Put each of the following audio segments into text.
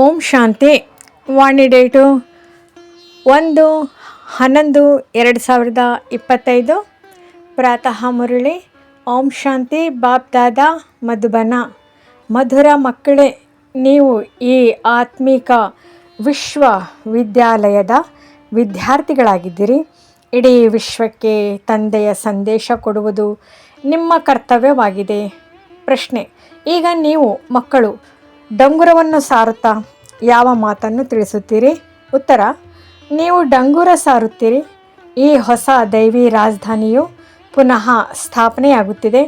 ಓಂ ಶಾಂತಿ. ವಾಣಿ date ಒಂದು ಹನ್ನೊಂದು ಎರಡು ಸಾವಿರದ ಇಪ್ಪತ್ತೈದು. ಪ್ರಾತಃ ಮುರಳಿ, ಓಂ ಶಾಂತಿ, ಬಾಪ್ ದಾದಾ, ಮಧುಬನ. ಮಧುರ ಮಕ್ಕಳೇ, ನೀವು ಈ ಆತ್ಮಿಕ ವಿಶ್ವವಿದ್ಯಾಲಯದ ವಿದ್ಯಾರ್ಥಿಗಳಾಗಿದ್ದೀರಿ. ಇಡೀ ವಿಶ್ವಕ್ಕೆ ತಂದೆಯ ಸಂದೇಶ ಕೊಡುವುದು ನಿಮ್ಮ ಕರ್ತವ್ಯವಾಗಿದೆ. ಪ್ರಶ್ನೆ, ಈಗ ನೀವು ಮಕ್ಕಳು ಡಂಗುರವನ್ನು ಸಾರುತ್ತಾ ಯಾವ ಮಾತನ್ನು ತಿಳಿಸುತ್ತೀರಿ? ಉತ್ತರ, ನೀವು ಡಂಗುರ ಸಾರುತ್ತೀರಿ. ಈ ಹೊಸ ದೈವಿ ರಾಜಧಾನಿಯು ಪುನಃ ಸ್ಥಾಪನೆಯಾಗುತ್ತಿದೆ.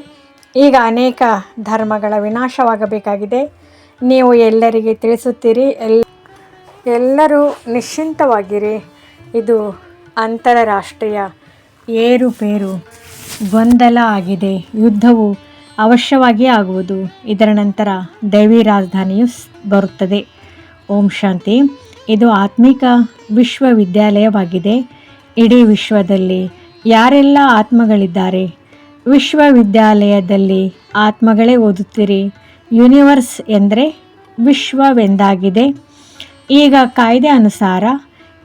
ಈಗ ಅನೇಕ ಧರ್ಮಗಳ ವಿನಾಶವಾಗಬೇಕಾಗಿದೆ. ನೀವು ಎಲ್ಲರಿಗೆ ತಿಳಿಸುತ್ತೀರಿ ಎಲ್ ಎಲ್ಲರೂ ನಿಶ್ಚಿಂತವಾಗಿರಿ. ಇದು ಅಂತರರಾಷ್ಟ್ರೀಯ ಏರುಪೇರು ಗೊಂದಲ ಆಗಿದೆ. ಯುದ್ಧವು ಅವಶ್ಯವಾಗಿ ಆಗುವುದು. ಇದರ ನಂತರ ದೈವಿ ರಾಜಧಾನಿಯು ಬರುತ್ತದೆ. ಓಂ ಶಾಂತಿ. ಇದು ಆತ್ಮಿಕ ವಿಶ್ವವಿದ್ಯಾಲಯವಾಗಿದೆ. ಇಡೀ ವಿಶ್ವದಲ್ಲಿ ಯಾರೆಲ್ಲ ಆತ್ಮಗಳಿದ್ದಾರೆ? ವಿಶ್ವವಿದ್ಯಾಲಯದಲ್ಲಿ ಆತ್ಮಗಳೇ ಓದುತ್ತೀರಿ. ಯೂನಿವರ್ಸ್ ಎಂದರೆ ವಿಶ್ವವೆಂದಾಗಿದೆ. ಈಗ ಕಾಯ್ದೆ ಅನುಸಾರ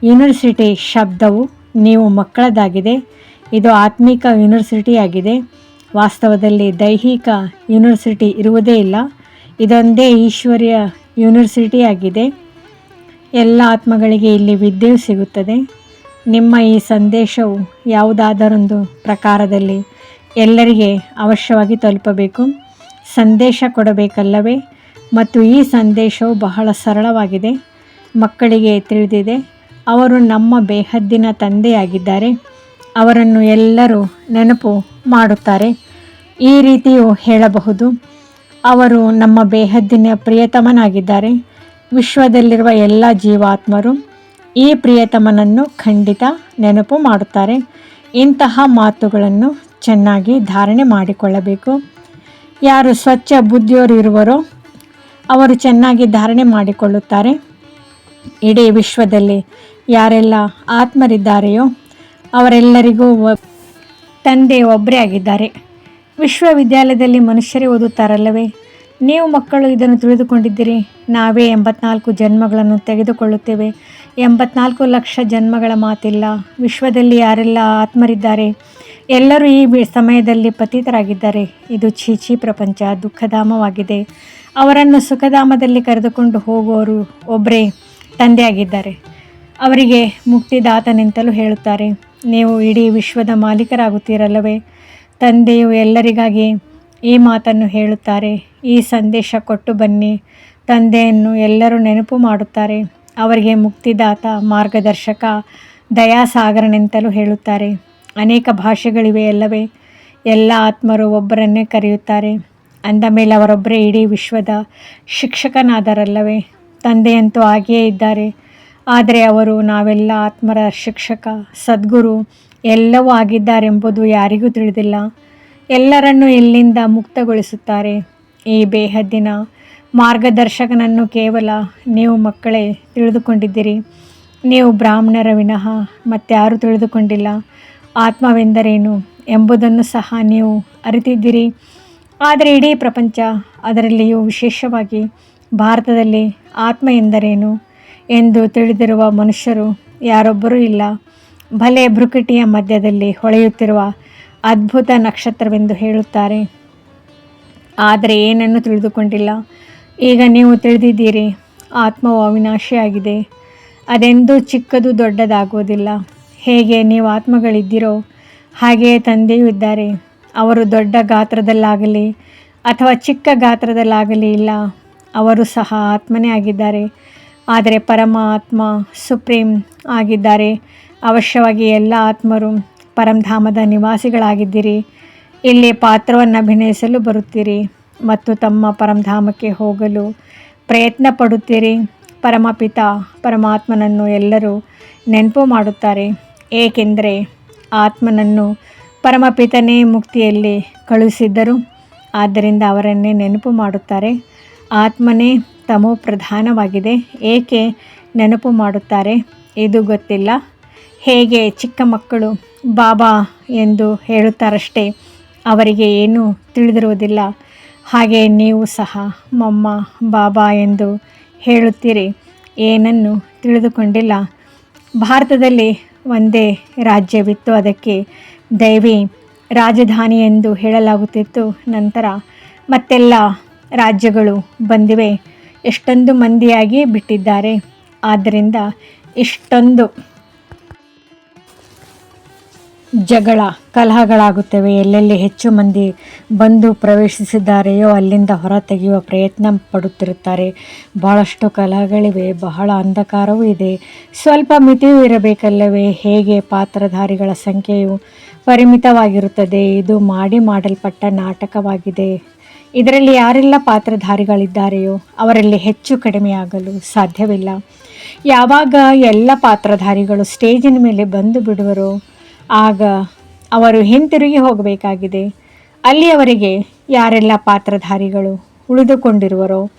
ಯೂನಿವರ್ಸಿಟಿ ಶಬ್ದವು ನೀವು ಮಕ್ಕಳದಾಗಿದೆ. ಇದು ಆತ್ಮಿಕ ಯೂನಿವರ್ಸಿಟಿಯಾಗಿದೆ. ವಾಸ್ತವದಲ್ಲಿ ದೈಹಿಕ ಯೂನಿವರ್ಸಿಟಿ ಇರುವುದೇ ಇಲ್ಲ. ಇದೊಂದೇ ಈಶ್ವರ್ಯ ಯೂನಿವರ್ಸಿಟಿಯಾಗಿದೆ. ಎಲ್ಲ ಆತ್ಮಗಳಿಗೆ ಇಲ್ಲಿ ವಿದ್ಯೆಯು ಸಿಗುತ್ತದೆ. ನಿಮ್ಮ ಈ ಸಂದೇಶವು ಯಾವುದಾದರೊಂದು ಪ್ರಕಾರದಲ್ಲಿ ಎಲ್ಲರಿಗೆ ಅವಶ್ಯವಾಗಿ ತಲುಪಬೇಕು. ಸಂದೇಶ ಕೊಡಬೇಕಲ್ಲವೇ? ಮತ್ತು ಈ ಸಂದೇಶವು ಬಹಳ ಸರಳವಾಗಿದೆ. ಮಕ್ಕಳಿಗೆ ತಿಳಿದಿದೆ. ಅವರು ನಮ್ಮ ಬೇಹದ್ದಿನ ತಂದೆಯಾಗಿದ್ದಾರೆ. ಅವರನ್ನು ಎಲ್ಲರೂ ನೆನಪು ಮಾಡುತ್ತಾರೆ. ಈ ರೀತಿಯೂ ಹೇಳಬಹುದು. ಅವರು ನಮ್ಮ ಬೇಹದ್ದಿನ ಪ್ರಿಯತಮನಾಗಿದ್ದಾರೆ. ವಿಶ್ವದಲ್ಲಿರುವ ಎಲ್ಲ ಜೀವಾತ್ಮರು ಈ ಪ್ರಿಯತಮನನ್ನು ಖಂಡಿತ ನೆನಪು ಮಾಡುತ್ತಾರೆ. ಇಂತಹ ಮಾತುಗಳನ್ನು ಚೆನ್ನಾಗಿ ಧಾರಣೆ ಮಾಡಿಕೊಳ್ಳಬೇಕು. ಯಾರು ಸ್ವಚ್ಛ ಬುದ್ಧಿಯವರು ಇರುವರೋ ಅವರು ಚೆನ್ನಾಗಿ ಧಾರಣೆ ಮಾಡಿಕೊಳ್ಳುತ್ತಾರೆ. ಇಡೀ ವಿಶ್ವದಲ್ಲಿ ಯಾರೆಲ್ಲ ಆತ್ಮರಿದ್ದಾರೆಯೋ ಅವರೆಲ್ಲರಿಗೂ ತಂದೆ ಒಬ್ಬರೇ ಆಗಿದ್ದಾರೆ. ವಿಶ್ವವಿದ್ಯಾಲಯದಲ್ಲಿ ಮನುಷ್ಯರೇ ಓದುತ್ತಾರಲ್ಲವೇ? ನೀವು ಮಕ್ಕಳು ಇದನ್ನು ತಿಳಿದುಕೊಂಡಿದ್ದೀರಿ. ನಾವೇ ಎಂಬತ್ನಾಲ್ಕು ಜನ್ಮಗಳನ್ನು ತೆಗೆದುಕೊಳ್ಳುತ್ತೇವೆ. ಎಂಬತ್ನಾಲ್ಕು ಲಕ್ಷ ಜನ್ಮಗಳ ಮಾತಿಲ್ಲ. ವಿಶ್ವದಲ್ಲಿ ಯಾರೆಲ್ಲ ಆತ್ಮರಿದ್ದಾರೆ? ಎಲ್ಲರೂ ಈ ಸಮಯದಲ್ಲಿ ಪತಿತರಾಗಿದ್ದಾರೆ. ಇದು ಚೀಚಿ ಪ್ರಪಂಚ, ದುಃಖಧಾಮವಾಗಿದೆ. ಅವರನ್ನು ಸುಖಧಾಮದಲ್ಲಿ ಕರೆದುಕೊಂಡು ಹೋಗುವವರು ಒಬ್ಬರೇ ತಂದೆಯಾಗಿದ್ದಾರೆ. ಅವರಿಗೆ ಮುಕ್ತಿದಾತನೆಂತಲೂ ಹೇಳುತ್ತಾರೆ. ನೀವು ಇಡೀ ವಿಶ್ವದ ಮಾಲೀಕರಾಗುತ್ತೀರಲ್ಲವೇ? ತಂದೆಯು ಎಲ್ಲರಿಗಾಗಿ ಈ ಮಾತನ್ನು ಹೇಳುತ್ತಾರೆ. ಈ ಸಂದೇಶ ಕೊಟ್ಟು ಬನ್ನಿ. ತಂದೆಯನ್ನು ಎಲ್ಲರೂ ನೆನಪು ಮಾಡುತ್ತಾರೆ. ಅವರಿಗೆ ಮುಕ್ತಿದಾತ, ಮಾರ್ಗದರ್ಶಕ, ದಯಾಸಾಗರನೆಂತಲೂ ಹೇಳುತ್ತಾರೆ. ಅನೇಕ ಭಾಷೆಗಳಿವೆ ಅಲ್ಲವೇ? ಎಲ್ಲ ಆತ್ಮರು ಒಬ್ಬರನ್ನೇ ಕರೆಯುತ್ತಾರೆ. ಅಂದ ಮೇಲೆ ಅವರೊಬ್ಬರೇ ಇಡೀ ವಿಶ್ವದ ಶಿಕ್ಷಕನಾದರಲ್ಲವೇ? ತಂದೆಯಂತೂ ಹಾಗೆಯೇ ಇದ್ದಾರೆ. ಆದರೆ ಅವರು ನಾವೆಲ್ಲ ಆತ್ಮರ ಶಿಕ್ಷಕ, ಸದ್ಗುರು ಎಲ್ಲವೂ ಆಗಿದ್ದಾರೆಂಬುದು ಯಾರಿಗೂ ತಿಳಿದಿಲ್ಲ. ಎಲ್ಲರನ್ನೂ ಇಲ್ಲಿಂದ ಮುಕ್ತಗೊಳಿಸುತ್ತಾರೆ. ಈ ಬೇಹದ್ದಿನ ಮಾರ್ಗದರ್ಶಕನನ್ನು ಕೇವಲ ನೀವು ಮಕ್ಕಳೇ ತಿಳಿದುಕೊಂಡಿದ್ದೀರಿ. ನೀವು ಬ್ರಾಹ್ಮಣರ ವಿನಃ ಮತ್ತಾರೂ ತಿಳಿದುಕೊಂಡಿಲ್ಲ. ಆತ್ಮವೆಂದರೇನು ಎಂಬುದನ್ನು ಸಹ ನೀವು ಅರಿತಿದ್ದೀರಿ. ಆದರೆ ಇಡೀ ಪ್ರಪಂಚ ಅದರಲ್ಲಿಯೂ ವಿಶೇಷವಾಗಿ ಭಾರತದಲ್ಲಿ ಆತ್ಮ ಎಂದರೇನು? ಎಂದು ತಿಳಿದಿರುವ ಮನುಷ್ಯರು ಯಾರೊಬ್ಬರೂ ಇಲ್ಲ. ಭಲೆ ಭ್ರುಕಿಟಿಯ ಮಧ್ಯದಲ್ಲಿ ಹೊಳೆಯುತ್ತಿರುವ ಅದ್ಭುತ ನಕ್ಷತ್ರವೆಂದು ಹೇಳುತ್ತಾರೆ. ಆದರೆ ಏನನ್ನು ತಿಳಿದುಕೊಂಡಿಲ್ಲ. ಈಗ ನೀವು ತಿಳಿದಿದ್ದೀರಿ, ಆತ್ಮವು ಅವಿನಾಶಿಯಾಗಿದೆ. ಅದೆಂದೂ ಚಿಕ್ಕದು ದೊಡ್ಡದಾಗುವುದಿಲ್ಲ. ಹೇಗೆ ನೀವು ಆತ್ಮಗಳಿದ್ದೀರೋ, ಹಾಗೆಯೇ ತಂದೆಯೂ ಇದ್ದಾರೆ. ಅವರು ದೊಡ್ಡ ಗಾತ್ರದಲ್ಲಾಗಲಿ ಅಥವಾ ಚಿಕ್ಕ ಗಾತ್ರದಲ್ಲಾಗಲಿ ಇಲ್ಲ. ಅವರು ಸಹ ಆತ್ಮನೇ ಆಗಿದ್ದಾರೆ. ಆದರೆ ಪರಮಾತ್ಮ ಸುಪ್ರೀಂ ಆಗಿದ್ದಾರೆ. ಅವಶ್ಯವಾಗಿ ಎಲ್ಲ ಆತ್ಮರು ಪರಂಧಾಮದ ನಿವಾಸಿಗಳಾಗಿದ್ದೀರಿ. ಇಲ್ಲಿ ಪಾತ್ರವನ್ನು ಅಭಿನಯಿಸಲು ಬರುತ್ತೀರಿ ಮತ್ತು ತಮ್ಮ ಪರಂಧಾಮಕ್ಕೆ ಹೋಗಲು ಪ್ರಯತ್ನ ಪಡುತ್ತೀರಿ. ಪರಮಪಿತ, ಪರಮಾತ್ಮನನ್ನು ಎಲ್ಲರೂ ನೆನಪು ಮಾಡುತ್ತಾರೆ. ಏಕೆಂದರೆ ಆತ್ಮನನ್ನು ಪರಮಪಿತನೇ ಮುಕ್ತಿಯಲ್ಲಿ ಕಳುಹಿಸಿದ್ದರು. ಆದ್ದರಿಂದ ಅವರನ್ನೇ ನೆನಪು ಮಾಡುತ್ತಾರೆ. ಆತ್ಮನೇ ತಮೋ ಪ್ರಧಾನವಾಗಿದೆ. ಏಕೆ ನೆನಪು ಮಾಡುತ್ತಾರೆ? ಇದು ಗೊತ್ತಿಲ್ಲ. ಹೇಗೆ ಚಿಕ್ಕ ಮಕ್ಕಳು ಬಾಬಾ ಎಂದು ಹೇಳುತ್ತಾರಷ್ಟೇ, ಅವರಿಗೆ ಏನೂ ತಿಳಿದಿರುವುದಿಲ್ಲ. ಹಾಗೆ ನೀವು ಸಹ ಮಮ್ಮ, ಬಾಬಾ ಎಂದು ಹೇಳುತ್ತೀರಿ. ಏನನ್ನು ತಿಳಿದುಕೊಂಡಿಲ್ಲ. ಭಾರತದಲ್ಲಿ ಒಂದೇ ರಾಜ್ಯವಿತ್ತು. ಅದಕ್ಕೆ ದೈವಿ ರಾಜಧಾನಿ ಎಂದು ಹೇಳಲಾಗುತ್ತಿತ್ತು. ನಂತರ ಮತ್ತೆಲ್ಲ ರಾಜ್ಯಗಳು ಬಂದಿವೆ. ಎಷ್ಟೊಂದು ಮಂದಿಯಾಗಿ ಬಿಟ್ಟಿದ್ದಾರೆ. ಆದ್ದರಿಂದ ಇಷ್ಟೊಂದು ಜಗಳ, ಕಲಹಗಳಾಗುತ್ತವೆ. ಎಲ್ಲೆಲ್ಲಿ ಹೆಚ್ಚು ಮಂದಿ ಬಂದು ಪ್ರವೇಶಿಸಿದ್ದಾರೆಯೋ ಅಲ್ಲಿಂದ ಹೊರ ತೆಗೆಯುವ ಪ್ರಯತ್ನ ಪಡುತ್ತಿರುತ್ತಾರೆ. ಬಹಳಷ್ಟು ಕಲಹಗಳಿವೆ, ಬಹಳ ಅಂಧಕಾರವೂ ಇದೆ. ಸ್ವಲ್ಪ ಮಿತಿಯೂ ಇರಬೇಕಲ್ಲವೇ? ಹೇಗೆ ಪಾತ್ರಧಾರಿಗಳ ಸಂಖ್ಯೆಯು ಪರಿಮಿತವಾಗಿರುತ್ತದೆ? ಇದು ಮಾಡಿ ಮಾಡಲ್ಪಟ್ಟ ನಾಟಕವಾಗಿದೆ. ಇದರಲ್ಲಿ ಯಾರೆಲ್ಲ ಪಾತ್ರಧಾರಿಗಳಿದ್ದಾರೆಯೋ ಅವರಲ್ಲಿ ಹೆಚ್ಚು ಕಡಿಮೆಯಾಗಲು ಸಾಧ್ಯವಿಲ್ಲ. ಯಾವಾಗ ಎಲ್ಲ ಪಾತ್ರಧಾರಿಗಳು ಸ್ಟೇಜಿನ ಮೇಲೆ ಬಂದು ಬಿಡುವರೋ ಆಗ ಅವರು ಹಿಂತಿರುಗಿ ಹೋಗಬೇಕಾಗಿದೆ. ಅಲ್ಲಿಯವರೆಗೆ ಯಾರೆಲ್ಲ ಪಾತ್ರಧಾರಿಗಳು ಉಳಿದುಕೊಂಡಿರುವರೋ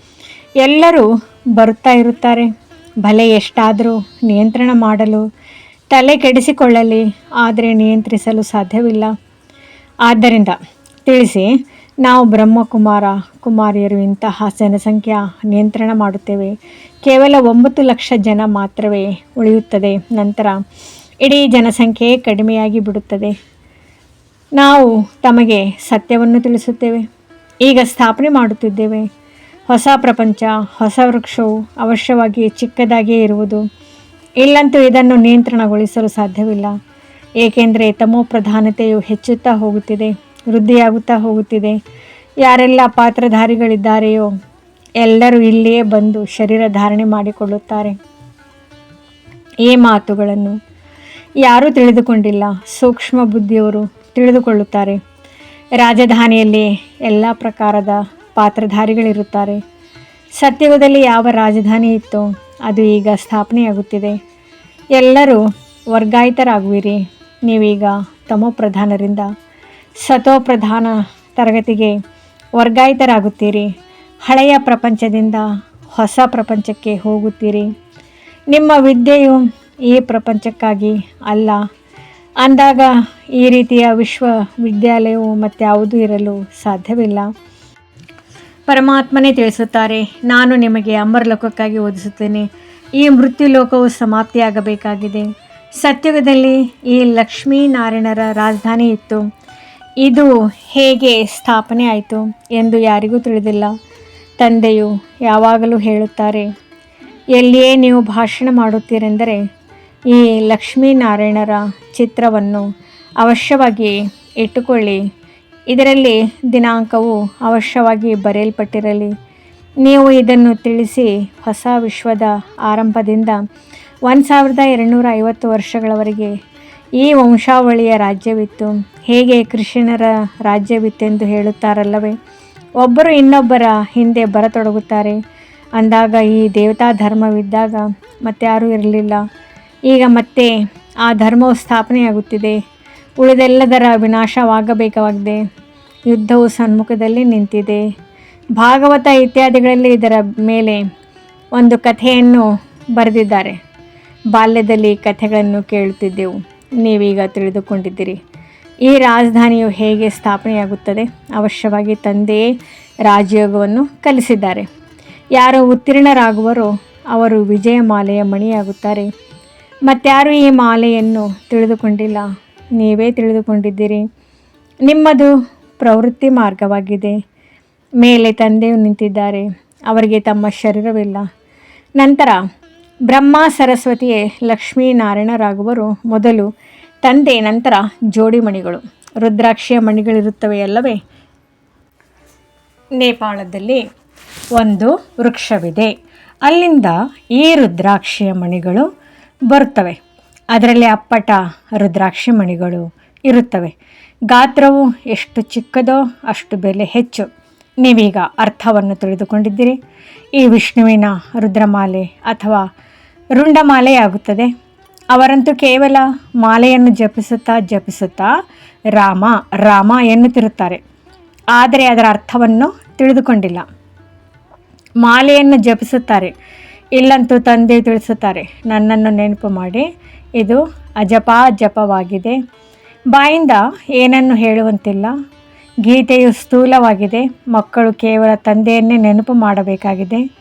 ಎಲ್ಲರೂ ಬರುತ್ತಾ ಇರುತ್ತಾರೆ. ಭಲೆ ಎಷ್ಟಾದರೂ ನಿಯಂತ್ರಣ ಮಾಡಲು, ತಲೆ ಕೆಡಿಸಿಕೊಳ್ಳಲಿ, ಆದರೆ ನಿಯಂತ್ರಿಸಲು ಸಾಧ್ಯವಿಲ್ಲ. ಆದ್ದರಿಂದ ತಿಳಿಸಿ ನಾವು ಬ್ರಹ್ಮಕುಮಾರ, ಕುಮಾರಿಯರು ಇಂತಹ ಜನಸಂಖ್ಯಾ ನಿಯಂತ್ರಣ ಮಾಡುತ್ತೇವೆ. ಕೇವಲ ಒಂಬತ್ತು ಲಕ್ಷ ಜನ ಮಾತ್ರವೇ ಉಳಿಯುತ್ತದೆ. ನಂತರ ಇಡೀ ಜನಸಂಖ್ಯೆ ಕಡಿಮೆಯಾಗಿ ಬಿಡುತ್ತದೆ. ನಾವು ತಮಗೆ ಸತ್ಯವನ್ನು ತಿಳಿಸುತ್ತೇವೆ. ಈಗ ಸ್ಥಾಪನೆ ಮಾಡುತ್ತಿದ್ದೇವೆ. ಹೊಸ ಪ್ರಪಂಚ, ಹೊಸ ವೃಕ್ಷವು ಅವಶ್ಯವಾಗಿ ಚಿಕ್ಕದಾಗಿಯೇ ಇರುವುದು. ಇಲ್ಲಂತೂ ಇದನ್ನು ನಿಯಂತ್ರಣಗೊಳಿಸಲು ಸಾಧ್ಯವಿಲ್ಲ. ಏಕೆಂದರೆ ತಮೋ ಪ್ರಧಾನತೆಯು ಹೆಚ್ಚುತ್ತಾ ಹೋಗುತ್ತಿದೆ. ವೃದ್ಧಿಯಾಗುತ್ತಾ ಹೋಗುತ್ತಿದೆ. ಯಾರೆಲ್ಲ ಪಾತ್ರಧಾರಿಗಳಿದ್ದಾರೆಯೋ ಎಲ್ಲರೂ ಇಲ್ಲಿಯೇ ಬಂದು ಶರೀರ ಧಾರಣೆ ಮಾಡಿಕೊಳ್ಳುತ್ತಾರೆ. ಈ ಮಾತುಗಳನ್ನು ಯಾರೂ ತಿಳಿದುಕೊಂಡಿಲ್ಲ. ಸೂಕ್ಷ್ಮ ಬುದ್ಧಿಯವರು ತಿಳಿದುಕೊಳ್ಳುತ್ತಾರೆ. ರಾಜಧಾನಿಯಲ್ಲಿ ಎಲ್ಲ ಪ್ರಕಾರದ ಪಾತ್ರಧಾರಿಗಳಿರುತ್ತಾರೆ. ಸತ್ಯವದಲ್ಲಿ ಯಾವ ರಾಜಧಾನಿ ಇತ್ತೋ ಅದು ಈಗ ಸ್ಥಾಪನೆಯಾಗುತ್ತಿದೆ. ಎಲ್ಲರೂ ವರ್ಗಾಯಿತರಾಗುವಿರಿ. ನೀವೀಗ ತಮೋ ಪ್ರಧಾನರಿಂದ ಸತೋ ಪ್ರಧಾನ ತರಗತಿಗೆ ವರ್ಗಾಯಿತರಾಗುತ್ತೀರಿ. ಹಳೆಯ ಪ್ರಪಂಚದಿಂದ ಹೊಸ ಪ್ರಪಂಚಕ್ಕೆ ಹೋಗುತ್ತೀರಿ. ನಿಮ್ಮ ವಿದ್ಯೆಯು ಈ ಪ್ರಪಂಚಕ್ಕಾಗಿ ಅಲ್ಲ. ಅಂದಾಗ ಈ ರೀತಿಯ ವಿಶ್ವವಿದ್ಯಾಲಯವು ಮತ್ಯಾವುದೂ ಇರಲು ಸಾಧ್ಯವಿಲ್ಲ. ಪರಮಾತ್ಮನೇ ತಿಳಿಸುತ್ತಾರೆ, ನಾನು ನಿಮಗೆ ಅಮರಲೋಕಕ್ಕಾಗಿ ಓದಿಸುತ್ತೇನೆ. ಈ ಮೃತ್ಯುಲೋಕವು ಸಮಾಪ್ತಿಯಾಗಬೇಕಾಗಿದೆ. ಸತ್ಯುಗದಲ್ಲಿ ಈ ಲಕ್ಷ್ಮೀನಾರಾಯಣರ ರಾಜಧಾನಿ ಇತ್ತು ಇದು ಹೇಗೆ ಸ್ಥಾಪನೆ ಆಯಿತು ಎಂದು ಯಾರಿಗೂ ತಿಳಿದಿಲ್ಲ. ತಂದೆಯು ಯಾವಾಗಲೂ ಹೇಳುತ್ತಾರೆ, ಎಲ್ಲಿಯೇ ನೀವು ಭಾಷಣ ಮಾಡುತ್ತೀರೆಂದರೆ, ಈ ಲಕ್ಷ್ಮೀನಾರಾಯಣರ ಚಿತ್ರವನ್ನು ಅವಶ್ಯವಾಗಿ ಇಟ್ಟುಕೊಳ್ಳಿ. ಇದರಲ್ಲಿ ದಿನಾಂಕವು ಅವಶ್ಯವಾಗಿ ಬರೆಯಲ್ಪಟ್ಟಿರಲಿ. ನೀವು ಇದನ್ನು ತಿಳಿಸಿ ಹೊಸ ವಿಶ್ವದ ಆರಂಭದಿಂದ ಒಂದು ಸಾವಿರದ ಎರಡುನೂರ ಐವತ್ತು ವರ್ಷಗಳವರೆಗೆ ಈ ವಂಶಾವಳಿಯ ರಾಜ್ಯವಿತ್ತು. ಹೇಗೆ ಕೃಷ್ಣರ ರಾಜ್ಯವಿತ್ತೆಂದು ಹೇಳುತ್ತಾರಲ್ಲವೇ? ಒಬ್ಬರು ಇನ್ನೊಬ್ಬರ ಹಿಂದೆ ಬರತೊಡಗುತ್ತಾರೆ. ಅಂದಾಗ ಈ ದೇವತಾ ಧರ್ಮವಿದ್ದಾಗ ಮತ್ತಾರೂ ಇರಲಿಲ್ಲ. ಈಗ ಮತ್ತೆ ಆ ಧರ್ಮವು ಸ್ಥಾಪನೆಯಾಗುತ್ತಿದೆ. ಉಳಿದೆಲ್ಲದರ ವಿನಾಶವಾಗಬೇಕಾಗಿದೆ. ಯುದ್ಧವು ಸನ್ಮುಖದಲ್ಲಿ ನಿಂತಿದೆ. ಭಾಗವತ ಇತ್ಯಾದಿಗಳಲ್ಲಿ ಇದರ ಮೇಲೆ ಒಂದು ಕಥೆಯನ್ನು ಬರೆದಿದ್ದಾರೆ. ಬಾಲ್ಯದಲ್ಲಿ ಕಥೆಗಳನ್ನು ಕೇಳುತ್ತಿದ್ದೆವು. ನೀವೀಗ ತಿಳಿದುಕೊಂಡಿದ್ದೀರಿ. ಈ ರಾಜಧಾನಿಯು ಹೇಗೆ ಸ್ಥಾಪನೆಯಾಗುತ್ತದೆ? ಅವಶ್ಯವಾಗಿ ತಂದೆಯೇ ರಾಜಯೋಗವನ್ನು ಕಲಿಸಿದ್ದಾರೆ. ಯಾರು ಉತ್ತೀರ್ಣರಾಗುವರೋ ಅವರು ವಿಜಯ ಮಾಲೆಯ ಮಣಿಯಾಗುತ್ತಾರೆ. ಮತ್ತಾರು ಈ ಮಾಲೆಯನ್ನು ತಿಳಿದುಕೊಂಡಿಲ್ಲ? ನೀವೇ ತಿಳಿದುಕೊಂಡಿದ್ದೀರಿ. ನಿಮ್ಮದು ಪ್ರವೃತ್ತಿ ಮಾರ್ಗವಾಗಿದೆ. ಮೇಲೆ ತಂದೆಯು ನಿಂತಿದ್ದಾರೆ. ಅವರಿಗೆ ತಮ್ಮ ಶರೀರವಿಲ್ಲ. ನಂತರ ಬ್ರಹ್ಮ ಸರಸ್ವತಿಯೇ ಲಕ್ಷ್ಮೀನಾರಾಯಣರಾಗುವರು ಮೊದಲು ತಂದೆ, ನಂತರ ಜೋಡಿ ಮಣಿಗಳು ರುದ್ರಾಕ್ಷಿಯ ಮಣಿಗಳಿರುತ್ತವೆಯಲ್ಲವೇ ನೇಪಾಳದಲ್ಲಿ ಒಂದು ವೃಕ್ಷವಿದೆ. ಅಲ್ಲಿಂದ ಈ ರುದ್ರಾಕ್ಷಿಯ ಮಣಿಗಳು ಬರುತ್ತವೆ. ಅದರಲ್ಲಿ ಅಪ್ಪಟ ರುದ್ರಾಕ್ಷಿ ಮಣಿಗಳು ಇರುತ್ತವೆ. ಗಾತ್ರವು ಎಷ್ಟು ಚಿಕ್ಕದೋ ಅಷ್ಟು ಬೆಲೆ ಹೆಚ್ಚು. ನೀವೀಗ ಅರ್ಥವನ್ನು ತಿಳಿದುಕೊಂಡಿದ್ದೀರಿ. ಈ ವಿಷ್ಣುವಿನ ರುದ್ರಮಾಲೆ ಅಥವಾ ರುಂಡಮಾಲೆಯಾಗುತ್ತದೆ. ಅವರಂತೂ ಕೇವಲ ಮಾಲೆಯನ್ನು ಜಪಿಸುತ್ತಾ ಜಪಿಸುತ್ತಾ ರಾಮ ರಾಮ ಎನ್ನುತ್ತಿರುತ್ತಾರೆ. ಆದರೆ ಅದರ ಅರ್ಥವನ್ನು ತಿಳಿದುಕೊಂಡಿಲ್ಲ. ಮಾಲೆಯನ್ನು ಜಪಿಸುತ್ತಾರೆ. ಇಲ್ಲಂತೂ ತಂದೆ ತಿಳಿಸುತ್ತಾರೆ, ನನ್ನನ್ನು ನೆನಪು ಮಾಡಿ, ಇದು ಅಜಪಾ ಜಪವಾಗಿದೆ ಬಾಯಿಂದ ಏನನ್ನು ಹೇಳುವಂತಿಲ್ಲ. ಗೀತೆಯು ಸ್ಥೂಲವಾಗಿದೆ. ಮಕ್ಕಳು ಕೇವಲ ತಂದೆಯನ್ನೇ ನೆನಪು ಮಾಡಬೇಕಾಗಿದೆ.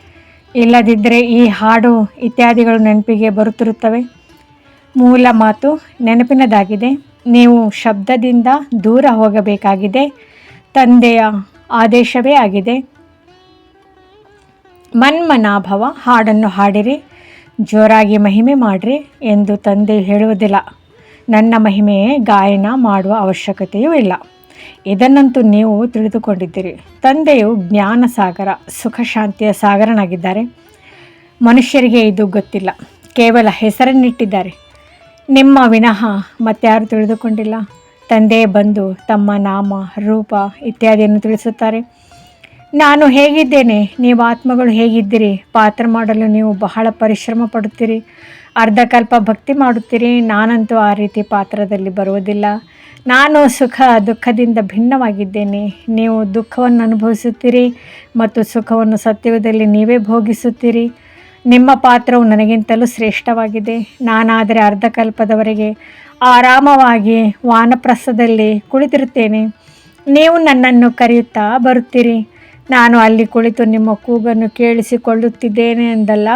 ಇಲ್ಲದಿದ್ದರೆ ಈ ಹಾಡು ಇತ್ಯಾದಿಗಳು ನೆನಪಿಗೆ ಬರುತ್ತಿರುತ್ತವೆ. ಮೂಲ ಮಾತು ನೆನಪಿನದಾಗಿದೆ. ನೀವು ಶಬ್ದದಿಂದ ದೂರ ಹೋಗಬೇಕಾಗಿದೆ. ತಂದೆಯ ಆದೇಶವೇ ಆಗಿದೆ. ಮನ್ಮನಾಭವ ಹಾಡನ್ನು ಹಾಡಿರಿ. ಜೋರಾಗಿ ಮಹಿಮೆ ಮಾಡಿರಿ ಎಂದು ತಂದೆ ಹೇಳುವುದಿಲ್ಲ. ನನ್ನ ಮಹಿಮೆಯೇ ಗಾಯನ ಮಾಡುವ ಅವಶ್ಯಕತೆಯೂ ಇಲ್ಲ. ಇದನ್ನಂತೂ ನೀವು ತಿಳಿದುಕೊಂಡಿದ್ದೀರಿ. ತಂದೆಯು ಜ್ಞಾನ ಸಾಗರ ಸುಖ ಶಾಂತಿಯ ಸಾಗರನಾಗಿದ್ದಾರೆ. ಮನುಷ್ಯರಿಗೆ ಇದು ಗೊತ್ತಿಲ್ಲ. ಕೇವಲ ಹೆಸರನ್ನಿಟ್ಟಿದ್ದಾರೆ. ನಿಮ್ಮ ವಿನಃ ಮತ್ತಾರು ತಿಳಿದುಕೊಂಡಿಲ್ಲ. ತಂದೆ ಬಂದು ತಮ್ಮ ನಾಮ, ರೂಪ ಇತ್ಯಾದಿಯನ್ನು ತಿಳಿಸುತ್ತಾರೆ. ನಾನು ಹೇಗಿದ್ದೇನೆ? ನೀವು ಆತ್ಮಗಳು ಹೇಗಿದ್ದೀರಿ? ಪಾತ್ರ ಮಾಡಲು ನೀವು ಬಹಳ ಪರಿಶ್ರಮ ಪಡುತ್ತೀರಿ. ಅರ್ಧಕಲ್ಪ ಭಕ್ತಿ ಮಾಡುತ್ತೀರಿ. ನಾನಂತೂ ಆ ರೀತಿ ಪಾತ್ರದಲ್ಲಿ ಬರುವುದಿಲ್ಲ. ನಾನು ಸುಖ ದುಃಖದಿಂದ ಭಿನ್ನವಾಗಿದ್ದೇನೆ. ನೀವು ದುಃಖವನ್ನು ಅನುಭವಿಸುತ್ತೀರಿ ಮತ್ತು ಸುಖವನ್ನು ಸತ್ಯದಲ್ಲಿ ನೀವೇ ಭೋಗಿಸುತ್ತೀರಿ. ನಿಮ್ಮ ಪಾತ್ರವು ನನಗಿಂತಲೂ ಶ್ರೇಷ್ಠವಾಗಿದೆ. ನಾನಾದರೆ ಅರ್ಧಕಲ್ಪದವರೆಗೆ ಆರಾಮವಾಗಿ ವಾನಪ್ರಸ್ಥದಲ್ಲಿ ಕುಳಿತಿರುತ್ತೇನೆ. ನೀವು ನನ್ನನ್ನು ಕರೆಯುತ್ತಾ ಬರುತ್ತೀರಿ. ನಾನು ಅಲ್ಲಿ ಕುಳಿತು ನಿಮ್ಮ ಕೂಗನ್ನು ಕೇಳಿಸಿಕೊಳ್ಳುತ್ತಿದ್ದೇನೆ ಎಂದಲ್ಲ.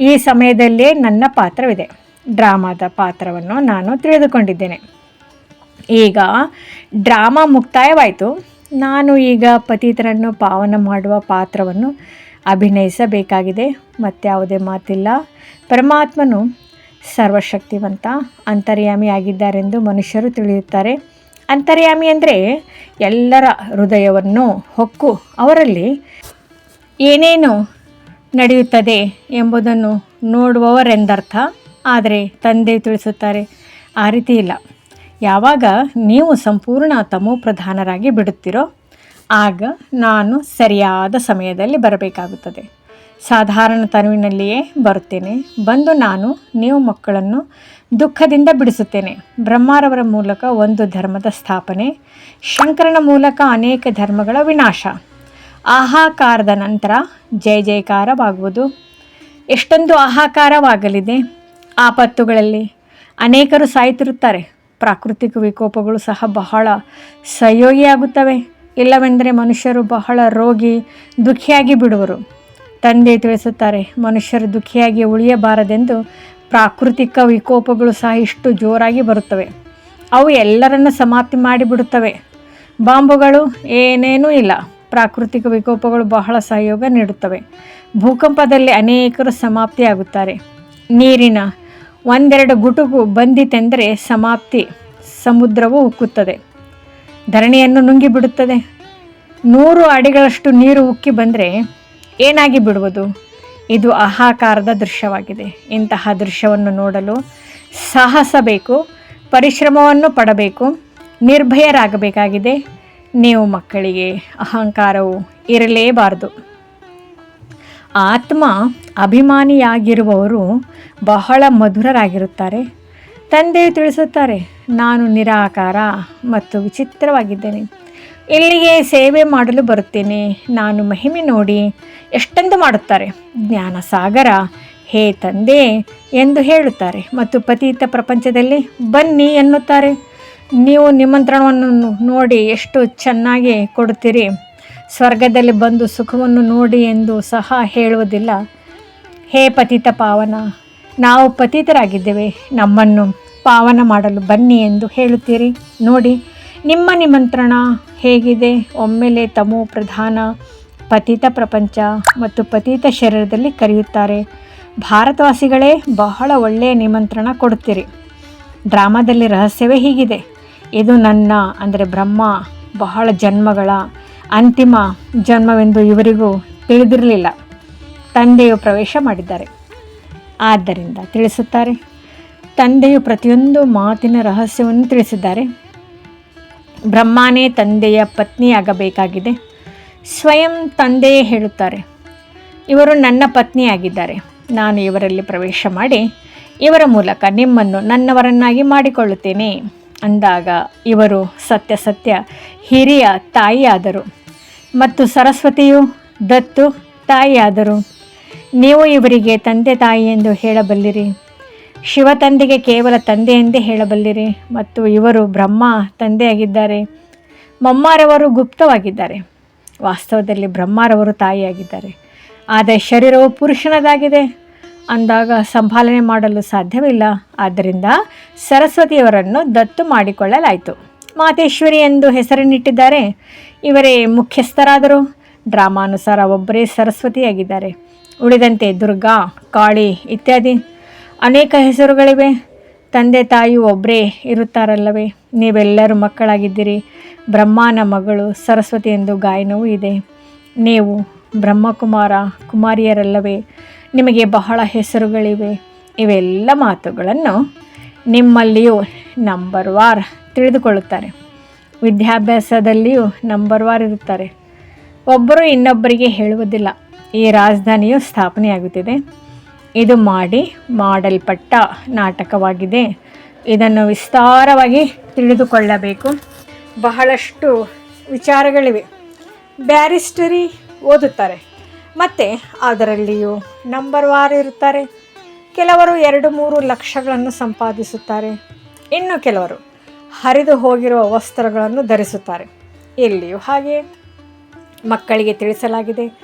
ಈ ಸಮಯದಲ್ಲೇ ನನ್ನ ಪಾತ್ರವಿದೆ. ಡ್ರಾಮಾದ ಪಾತ್ರವನ್ನು ನಾನು ತಿಳಿದುಕೊಂಡಿದ್ದೇನೆ. ಈಗ ಡ್ರಾಮಾ ಮುಕ್ತಾಯವಾಯಿತು. ನಾನು ಈಗ ಪತಿತರನ್ನು ಪಾವನ ಮಾಡುವ ಪಾತ್ರವನ್ನು ಅಭಿನಯಿಸಬೇಕಾಗಿದೆ. ಮತ್ತಾವುದೇ ಮಾತಿಲ್ಲ. ಪರಮಾತ್ಮನು ಸರ್ವಶಕ್ತಿವಂತ, ಅಂತರ್ಯಾಮಿಯಾಗಿದ್ದಾರೆಂದು ಮನುಷ್ಯರು ತಿಳಿಯುತ್ತಾರೆ. ಅಂತರ್ಯಾಮಿ ಅಂದರೆ ಎಲ್ಲರ ಹೃದಯವನ್ನು ಹೊಕ್ಕು. ಅವರಲ್ಲಿ ಏನೇನು ನಡೆಯುತ್ತದೆ ಎಂಬುದನ್ನು ನೋಡುವವರೆಂದರ್ಥ, ಆದರೆ ತಂದೆ ತಿಳಿಸುತ್ತಾರೆ, ಆ ರೀತಿ ಇಲ್ಲ. ಯಾವಾಗ ನೀವು ಸಂಪೂರ್ಣ ತಮೋಪ್ರಧಾನರಾಗಿ ಬಿಡುತ್ತೀರೋ, ಆಗ ನಾನು ಸರಿಯಾದ ಸಮಯದಲ್ಲಿ ಬರಬೇಕಾಗುತ್ತದೆ. ಸಾಧಾರಣ ತನುವಿನಲ್ಲಿಯೇ ಬರುತ್ತೇನೆ. ಬಂದು ನಾನು ನೀವು ಮಕ್ಕಳನ್ನು ದುಃಖದಿಂದ ಬಿಡಿಸುತ್ತೇನೆ. ಬ್ರಹ್ಮಾರವರ ಮೂಲಕ ಒಂದು ಧರ್ಮದ ಸ್ಥಾಪನೆ, ಶಂಕರನ ಮೂಲಕ ಅನೇಕ ಧರ್ಮಗಳ ವಿನಾಶ. ಆಹಾಕಾರದ ನಂತರ ಜಯ ಜಯಕಾರವಾಗುವುದು. ಎಷ್ಟೊಂದು ಆಹಾಕಾರವಾಗಲಿದೆ. ಆಪತ್ತುಗಳಲ್ಲಿ ಅನೇಕರು ಸಾಯ್ತಿರುತ್ತಾರೆ. ಪ್ರಾಕೃತಿಕ ವಿಕೋಪಗಳು ಸಹ ಬಹಳ ಸಹಯೋಗಿಯಾಗುತ್ತವೆ. ಇಲ್ಲವೆಂದರೆ ಮನುಷ್ಯರು ಬಹಳ ರೋಗಿ, ದುಃಖಿಯಾಗಿ ಬಿಡುವರು. ತಂದೆ ತಿಳಿಸುತ್ತಾರೆ, ಮನುಷ್ಯರು ದುಃಖಿಯಾಗಿ ಉಳಿಯಬಾರದೆಂದು ಪ್ರಾಕೃತಿಕ ವಿಕೋಪಗಳು ಸಹ ಇಷ್ಟು ಜೋರಾಗಿ ಬರುತ್ತವೆ. ಅವು ಎಲ್ಲರನ್ನು ಸಮಾಪ್ತಿ ಮಾಡಿಬಿಡುತ್ತವೆ. ಬಾಂಬುಗಳು ಏನೇನೂ ಇಲ್ಲ. ಪ್ರಾಕೃತಿಕ ವಿಕೋಪಗಳು ಬಹಳ ಸಹಯೋಗ ನೀಡುತ್ತವೆ. ಭೂಕಂಪದಲ್ಲಿ ಅನೇಕರು ಸಮಾಪ್ತಿಯಾಗುತ್ತಾರೆ. ನೀರಿನ ಒಂದೆರಡು ಗುಟುಕು ಬಂದಿತೆಂದರೆ ಸಮಾಪ್ತಿ ಸಮುದ್ರವು ಉಕ್ಕುತ್ತದೆ. ಧರಣಿಯನ್ನು ನುಂಗಿಬಿಡುತ್ತದೆ. ನೂರು ಅಡಿಗಳಷ್ಟು ನೀರು ಉಕ್ಕಿ ಬಂದರೆ ಏನಾಗಿ ಬಿಡುವುದು? ಇದು ಅಹಾಕಾರದ ದೃಶ್ಯವಾಗಿದೆ. ಇಂತಹ ದೃಶ್ಯವನ್ನು ನೋಡಲು ಸಾಹಸ ಬೇಕು, ಪರಿಶ್ರಮವನ್ನು ಪಡಬೇಕು, ನಿರ್ಭಯರಾಗಬೇಕಾಗಿದೆ. ನೀವು ಮಕ್ಕಳಿಗೆ ಅಹಂಕಾರವು ಇರಲೇಬಾರದು. ಆತ್ಮ ಅಭಿಮಾನಿಯಾಗಿರುವವರು ಬಹಳ ಮಧುರರಾಗಿರುತ್ತಾರೆ. ತಂದೆಯು ತಿಳಿಸುತ್ತಾರೆ, ನಾನು ನಿರಾಕಾರ ಮತ್ತು ವಿಚಿತ್ರವಾಗಿದ್ದೇನೆ. ಇಲ್ಲಿಗೆ ಸೇವೆ ಮಾಡಲು ಬರುತ್ತೇನೆ. ನಾನು ಮಹಿಮೆ ನೋಡಿ ಎಷ್ಟೊಂದು ಮಾಡುತ್ತಾರೆ. ಜ್ಞಾನ ಸಾಗರ ಹೇ ತಂದೆ ಎಂದು ಹೇಳುತ್ತಾರೆ. ಮತ್ತು ಪತೀತ ಪ್ರಪಂಚದಲ್ಲಿ ಬನ್ನಿ ಎನ್ನುತ್ತಾರೆ. ನೀವು ನಿಮಂತ್ರಣವನ್ನು ನೋಡಿ ಎಷ್ಟು ಚೆನ್ನಾಗಿ ಕೊಡುತ್ತೀರಿ? ಸ್ವರ್ಗದಲ್ಲಿ ಬಂದು ಸುಖವನ್ನು ನೋಡಿ ಎಂದು ಸಹ ಹೇಳುವುದಿಲ್ಲ. ಹೇ ಪತಿತ ಪಾವನ, ನಾವು ಪತಿತರಾಗಿದ್ದೇವೆ. ನಮ್ಮನ್ನು ಪಾವನ ಮಾಡಲು ಬನ್ನಿ ಎಂದು ಹೇಳುತ್ತೀರಿ. ನೋಡಿ, ನಿಮ್ಮ ನಿಮಂತ್ರಣ ಹೇಗಿದೆ? ಒಮ್ಮೆಲೆ ತಮೋ ಪ್ರಧಾನ, ಪತಿತ ಪ್ರಪಂಚ ಮತ್ತು ಪತಿತ ಶರೀರದಲ್ಲಿ ಕರೆಯುತ್ತಾರೆ. ಭಾರತವಾಸಿಗಳೇ, ಬಹಳ ಒಳ್ಳೆಯ ನಿಮಂತ್ರಣ ಕೊಡುತ್ತೀರಿ. ಡ್ರಾಮಾದಲ್ಲಿ ರಹಸ್ಯವೇ ಹೀಗಿದೆ. ಇದು ನನ್ನ, ಅಂದರೆ ಬ್ರಹ್ಮ, ಬಹಳ ಜನ್ಮಗಳ ಅಂತಿಮ ಜನ್ಮವೆಂದು ಇವರಿಗೂ ತಿಳಿದಿರಲಿಲ್ಲ. ತಂದೆಯು ಪ್ರವೇಶ ಮಾಡಿದ್ದಾರೆ. ಆದ್ದರಿಂದ ತಿಳಿಸುತ್ತಾರೆ, ತಂದೆಯು ಪ್ರತಿಯೊಂದು ಮಾತಿನ ರಹಸ್ಯವನ್ನು ತಿಳಿಸಿದ್ದಾರೆ. ಬ್ರಹ್ಮನೇ ತಂದೆಯ ಪತ್ನಿಯಾಗಬೇಕಾಗಿದೆ. ಸ್ವಯಂ ತಂದೆಯೇ ಹೇಳುತ್ತಾರೆ, ಇವರು ನನ್ನ ಪತ್ನಿಯಾಗಿದ್ದಾರೆ. ನಾನು ಇವರಲ್ಲಿ ಪ್ರವೇಶ ಮಾಡಿ ಇವರ ಮೂಲಕ ನಿಮ್ಮನ್ನು ನನ್ನವರನ್ನಾಗಿ ಮಾಡಿಕೊಳ್ಳುತ್ತೇನೆ. ಅಂದಾಗ ಇವರು ಸತ್ಯ ಸತ್ಯ ಹಿರಿಯ ತಾಯಿಯಾದರು. ಮತ್ತು ಸರಸ್ವತಿಯು ದತ್ತು ತಾಯಿಯಾದರು. ನೀವು ಇವರಿಗೆ ತಂದೆ ತಾಯಿ ಎಂದು ಹೇಳಬಲ್ಲಿರಿ. ಶಿವ ತಂದೆಗೆ ಕೇವಲ ತಂದೆ ಎಂದೇ ಹೇಳಬಲ್ಲಿರಿ. ಮತ್ತು ಇವರು ಬ್ರಹ್ಮ ತಂದೆಯಾಗಿದ್ದಾರೆ. ಮಮ್ಮಾರವರು ಗುಪ್ತವಾಗಿದ್ದಾರೆ. ವಾಸ್ತವದಲ್ಲಿ ಬ್ರಹ್ಮಾರವರು ತಾಯಿಯಾಗಿದ್ದಾರೆ. ಆದರೆ ಶರೀರವು ಪುರುಷನದಾಗಿದೆ. ಅಂದಾಗ ಸಂಪಾಲನೆ ಮಾಡಲು ಸಾಧ್ಯವಿಲ್ಲ. ಆದ್ದರಿಂದ ಸರಸ್ವತಿಯವರನ್ನು ದತ್ತು ಮಾಡಿಕೊಳ್ಳಲಾಯಿತು. ಮಾತೇಶ್ವರಿ ಎಂದು ಹೆಸರನ್ನಿಟ್ಟಿದ್ದಾರೆ ಇವರೇ ಮುಖ್ಯಸ್ಥರಾದರು. ಡ್ರಾಮಾನುಸಾರ ಒಬ್ಬರೇ ಸರಸ್ವತಿಯಾಗಿದ್ದಾರೆ. ಉಳಿದಂತೆ ದುರ್ಗಾ, ಕಾಳಿ ಇತ್ಯಾದಿ ಅನೇಕ ಹೆಸರುಗಳಿವೆ. ತಂದೆ ತಾಯಿ ಒಬ್ಬರೇ ಇರುತ್ತಾರಲ್ಲವೇ. ನೀವೆಲ್ಲರೂ ಮಕ್ಕಳಾಗಿದ್ದೀರಿ. ಬ್ರಹ್ಮನ ಮಗಳು ಸರಸ್ವತಿ ಎಂದು ಗಾಯನವೂ ಇದೆ. ನೀವು ಬ್ರಹ್ಮಕುಮಾರ, ಕುಮಾರಿಯರಲ್ಲವೇ. ನಿಮಗೆ ಬಹಳ ಹೆಸರುಗಳಿವೆ. ಇವೆಲ್ಲ ಮಾತುಗಳನ್ನು ನಿಮ್ಮಲ್ಲಿಯೂ ನಂಬರ್ ವಾರ್ ತಿಳಿದುಕೊಳ್ಳುತ್ತಾರೆ. ವಿದ್ಯಾಭ್ಯಾಸದಲ್ಲಿಯೂ ನಂಬರ್ ವಾರ್ ಇರುತ್ತಾರೆ. ಒಬ್ಬರು ಇನ್ನೊಬ್ಬರಿಗೆ ಹೇಳುವುದಿಲ್ಲ. ಈ ರಾಜಧಾನಿಯು ಸ್ಥಾಪನೆಯಾಗುತ್ತಿದೆ. ಇದು ಮಾಡಿ ಮಾಡಲ್ಪಟ್ಟ ನಾಟಕವಾಗಿದೆ. ಇದನ್ನು ವಿಸ್ತಾರವಾಗಿ ತಿಳಿದುಕೊಳ್ಳಬೇಕು. ಬಹಳಷ್ಟು ವಿಚಾರಗಳಿವೆ. ಬ್ಯಾರಿಸ್ಟರಿ ಓದುತ್ತಾರೆ. ಮತ್ತು ಅದರಲ್ಲಿಯೂ ನಂಬರ್ ವಾರ್ ಇರುತ್ತಾರೆ. ಕೆಲವರು ಎರಡು ಮೂರು ಲಕ್ಷಗಳನ್ನು ಸಂಪಾದಿಸುತ್ತಾರೆ. ಇನ್ನು ಕೆಲವರು ಹರಿದು ಹೋಗಿರುವ ವಸ್ತ್ರಗಳನ್ನು ಧರಿಸುತ್ತಾರೆ. ಇಲ್ಲಿಯೂ ಹಾಗೆ ಮಕ್ಕಳಿಗೆ ತಿಳಿಸಲಾಗಿದೆ.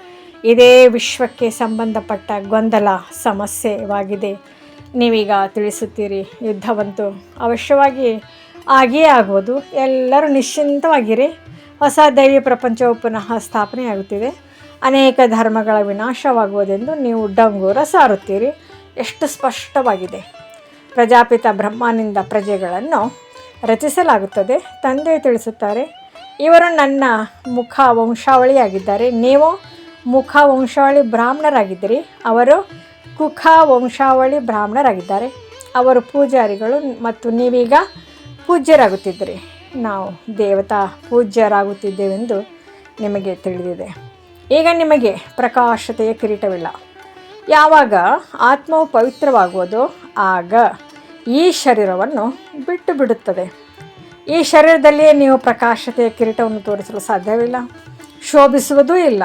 ಇದೇ ವಿಶ್ವಕ್ಕೆ ಸಂಬಂಧಪಟ್ಟ ಗೊಂದಲ ಸಮಸ್ಯೆವಾಗಿದೆ. ನೀವೀಗ ತಿಳಿಸುತ್ತೀರಿ, ಯುದ್ಧವಂತೂ ಅವಶ್ಯವಾಗಿ ಆಗಿಯೇ ಆಗುವುದು. ಎಲ್ಲರೂ ನಿಶ್ಚಿಂತವಾಗಿರಿ. ಹೊಸ ದೈವಿ ಪ್ರಪಂಚವು ಪುನಃ ಸ್ಥಾಪನೆಯಾಗುತ್ತಿದೆ. ಅನೇಕ ಧರ್ಮಗಳ ವಿನಾಶವಾಗುವುದೆಂದು ನೀವು ಡಂಗೂರ ಸಾರುತ್ತೀರಿ. ಎಷ್ಟು ಸ್ಪಷ್ಟವಾಗಿದೆ. ಪ್ರಜಾಪಿತ ಬ್ರಹ್ಮನಿಂದ ಪ್ರಜೆಗಳನ್ನು ರಚಿಸಲಾಗುತ್ತದೆ. ತಂದೆ ತಿಳಿಸುತ್ತಾರೆ, ಇವರು ನನ್ನ ಮುಖ ವಂಶಾವಳಿಯಾಗಿದ್ದಾರೆ ನೀವು ಮುಖ ವಂಶಾವಳಿ ಬ್ರಾಹ್ಮಣರಾಗಿದ್ದೀರಿ. ಅವರು ಕುಖ ವಂಶಾವಳಿ ಬ್ರಾಹ್ಮಣರಾಗಿದ್ದಾರೆ. ಅವರು ಪೂಜಾರಿಗಳು ಮತ್ತು ನೀವೀಗ ಪೂಜ್ಯರಾಗುತ್ತಿದ್ದೀರಿ. ನಾವು ದೇವತಾ ಪೂಜ್ಯರಾಗುತ್ತಿದ್ದೇವೆಂದು ನಿಮಗೆ ತಿಳಿದಿದೆ. ಈಗ ನಿಮಗೆ ಪ್ರಕಾಶತೆಯ ಕಿರೀಟವಿಲ್ಲ. ಯಾವಾಗ ಆತ್ಮವು ಪವಿತ್ರವಾಗುವುದೋ ಆಗ ಈ ಶರೀರವನ್ನು ಬಿಟ್ಟು ಬಿಡುತ್ತದೆ. ಈ ಶರೀರದಲ್ಲಿಯೇ ನೀವು ಪ್ರಕಾಶತೆಯ ಕಿರೀಟವನ್ನು ತೋರಿಸಲು ಸಾಧ್ಯವಿಲ್ಲ. ಶೋಭಿಸುವುದೂ ಇಲ್ಲ.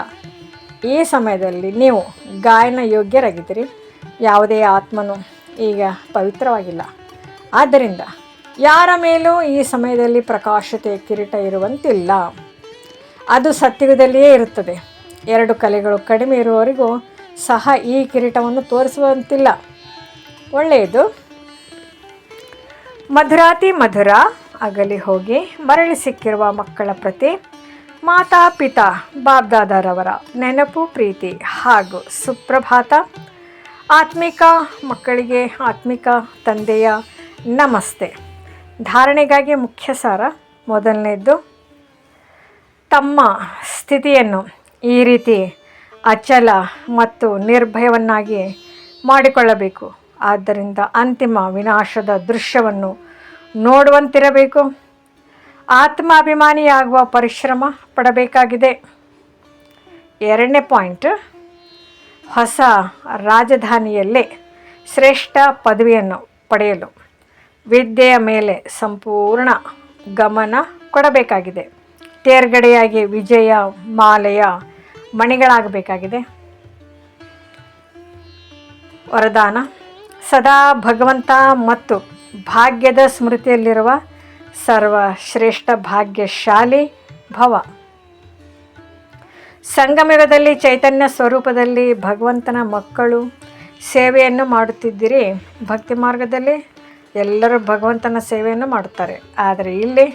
ಈ ಸಮಯದಲ್ಲಿ ನೀವು ಗಾಯನ ಯೋಗ್ಯರಾಗಿದ್ದೀರಿ. ಯಾವುದೇ ಆತ್ಮನು ಈಗ ಪವಿತ್ರವಾಗಿಲ್ಲ. ಆದ್ದರಿಂದ ಯಾರ ಮೇಲೂ ಈ ಸಮಯದಲ್ಲಿ ಪ್ರಕಾಶತೆಯ ಕಿರೀಟ ಇರುವಂತಿಲ್ಲ. ಅದು ಸತ್ಯದಲ್ಲಿಯೇ ಇರುತ್ತದೆ. ಎರಡು ಕಲೆಗಳು ಕಡಿಮೆ ಇರುವವರಿಗೂ ಸಹ ಈ ಕಿರೀಟವನ್ನು ತೋರಿಸುವಂತಿಲ್ಲ. ಒಳ್ಳೆಯದು. ಮಧುರಾತಿ ಮಧುರ, ಅಗಲಿ ಹೋಗಿ ಮರಳಿ ಸಿಕ್ಕಿರುವ ಮಕ್ಕಳ ಪ್ರತಿ ಮಾತಾ ಪಿತಾ, ಬಾಬ್ದಾದಾರವರ ನೆನಪು, ಪ್ರೀತಿ ಹಾಗೂ ಸುಪ್ರಭಾತ. ಆತ್ಮಿಕ ಮಕ್ಕಳಿಗೆ ಆತ್ಮಿಕ ತಂದೆಯ ನಮಸ್ತೆ. ಧಾರಣೆಗಾಗಿ ಮುಖ್ಯ ಸಾರ ಮೊದಲನೇದ್ದು ತಮ್ಮ ಸ್ಥಿತಿಯನ್ನು ಈ ರೀತಿ ಅಚಲ ಮತ್ತು ನಿರ್ಭಯವನ್ನಾಗಿ ಮಾಡಿಕೊಳ್ಳಬೇಕು. ಆದ್ದರಿಂದ ಅಂತಿಮ ವಿನಾಶದ ದೃಶ್ಯವನ್ನು ನೋಡುವಂತಿರಬೇಕು. ಆತ್ಮಾಭಿಮಾನಿಯಾಗುವ ಪರಿಶ್ರಮ ಪಡಬೇಕಾಗಿದೆ. ಎರಡನೇ ಪಾಯಿಂಟ್, ಹೊಸ ರಾಜಧಾನಿಯಲ್ಲೇ ಶ್ರೇಷ್ಠ ಪದವಿಯನ್ನು ಪಡೆಯಲು ವಿದ್ಯೆಯ ಮೇಲೆ ಸಂಪೂರ್ಣ ಗಮನ ಕೊಡಬೇಕಾಗಿದೆ. ತೇರ್ಗಡೆಯಾಗಿ ವಿಜಯ ಮಾಲೆಯ ಮಣಿಗಳಾಗಬೇಕಾಗಿದೆ. ವರದಾನ, ಸದಾ ಭಗವಂತ ಮತ್ತು ಭಾಗ್ಯದ ಸ್ಮೃತಿಯಲ್ಲಿರುವ ಸರ್ವಶ್ರೇಷ್ಠ ಭಾಗ್ಯಶಾಲಿ ಭವ. ಸಂಗಮಯುಗದಲ್ಲಿ ಚೈತನ್ಯ ಸ್ವರೂಪದಲ್ಲಿ ಭಗವಂತನ ಮಕ್ಕಳು ಸೇವೆಯನ್ನು ಮಾಡುತ್ತಿದ್ದೀರಿ. ಭಕ್ತಿ ಮಾರ್ಗದಲ್ಲಿ ಎಲ್ಲರೂ ಭಗವಂತನ ಸೇವೆಯನ್ನು ಮಾಡುತ್ತಾರೆ. ಆದರೆ ಇಲ್ಲಿ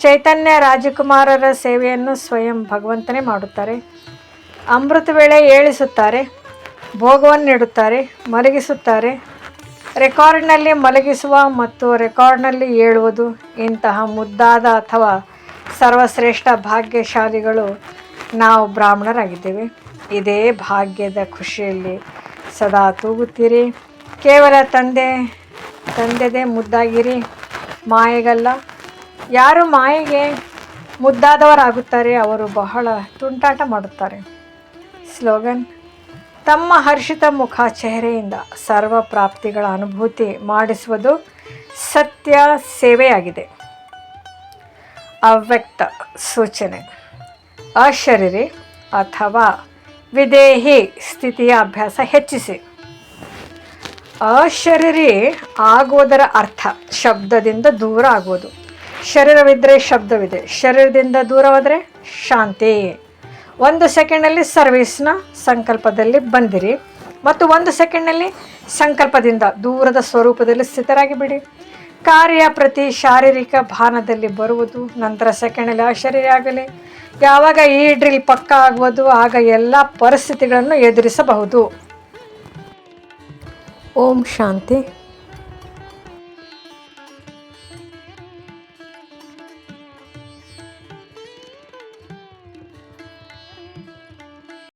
ಚೈತನ್ಯ ರಾಜಕುಮಾರರ ಸೇವೆಯನ್ನು ಸ್ವಯಂ ಭಗವಂತನೇ ಮಾಡುತ್ತಾರೆ. ಅಮೃತ ವೇಳೆ ಏಳಿಸುತ್ತಾರೆ ಭೋಗವನ್ನು ನೀಡುತ್ತಾರೆ, ಮಲಗಿಸುತ್ತಾರೆ. ರೆಕಾರ್ಡ್ನಲ್ಲಿ ಮಲಗಿಸುವ ಮತ್ತು ರೆಕಾರ್ಡ್ನಲ್ಲಿ ಏಳುವುದು ಇಂತಹ ಮುದ್ದಾದ ಅಥವಾ ಸರ್ವಶ್ರೇಷ್ಠ ಭಾಗ್ಯಶಾಲಿಗಳು ನಾವು ಬ್ರಾಹ್ಮಣರಾಗಿದ್ದೇವೆ. ಇದೇ ಭಾಗ್ಯದ ಖುಷಿಯಲ್ಲಿ ಸದಾ ತೂಗುತ್ತೀರಿ. ಕೇವಲ ತಂದೆ, ತಂದೆದೇ ಮುದ್ದಾಗಿರಿ, ಮಾಯೆಗಲ್ಲ. ಯಾರು ಮಾಯೆಗೆ ಮುದ್ದಾದವರಾಗುತ್ತಾರೆ, ಅವರು ಬಹಳ ತುಂಟಾಟ ಮಾಡುತ್ತಾರೆ. ಸ್ಲೋಗನ್, ತಮ್ಮ ಹರ್ಷಿತ ಮುಖ ಚೆಹರೆಯಿಂದ ಸರ್ವ ಪ್ರಾಪ್ತಿಗಳ ಅನುಭೂತಿ ಮಾಡಿಸುವುದು ಸತ್ಯ ಸೇವೆಯಾಗಿದೆ. ಅವ್ಯಕ್ತ ಸೂಚನೆ, ಅಶರೀರಿ ಅಥವಾ ವಿದೇಹಿ ಸ್ಥಿತಿಯ ಅಭ್ಯಾಸ ಹೆಚ್ಚಿಸಿ. ಅಶರೀರಿ ಆಗೋದರ ಅರ್ಥ ಶಬ್ದದಿಂದ ದೂರ ಆಗುವುದು. ಶರೀರವಿದ್ದರೆ ಶಬ್ದವಿದೆ. ಶರೀರದಿಂದ ದೂರವಾದರೆ ಶಾಂತಿ. ಒಂದು ಸೆಕೆಂಡಲ್ಲಿ ಸರ್ವಿಸ್ನ ಸಂಕಲ್ಪದಲ್ಲಿ ಬಂದಿರಿ. ಮತ್ತು ಒಂದು ಸೆಕೆಂಡ್ನಲ್ಲಿ ಸಂಕಲ್ಪದಿಂದ ದೂರದ ಸ್ವರೂಪದಲ್ಲಿ ಸ್ಥಿತರಾಗಿ ಬಿಡಿ ಕಾರ್ಯ ಪ್ರತಿ ಶಾರೀರಿಕ ಭಾನದಲ್ಲಿ ಬರುವುದು, ನಂತರ ಸೆಕೆಂಡಲ್ಲಿ ಶರೀರ ಆಗಲಿ. ಯಾವಾಗ ಈ ಡ್ರಿಲ್ ಪಕ್ಕ ಆಗುವುದು, ಆಗ ಎಲ್ಲ ಪರಿಸ್ಥಿತಿಗಳನ್ನು ಎದುರಿಸಬಹುದು. ಓಂ ಶಾಂತಿ.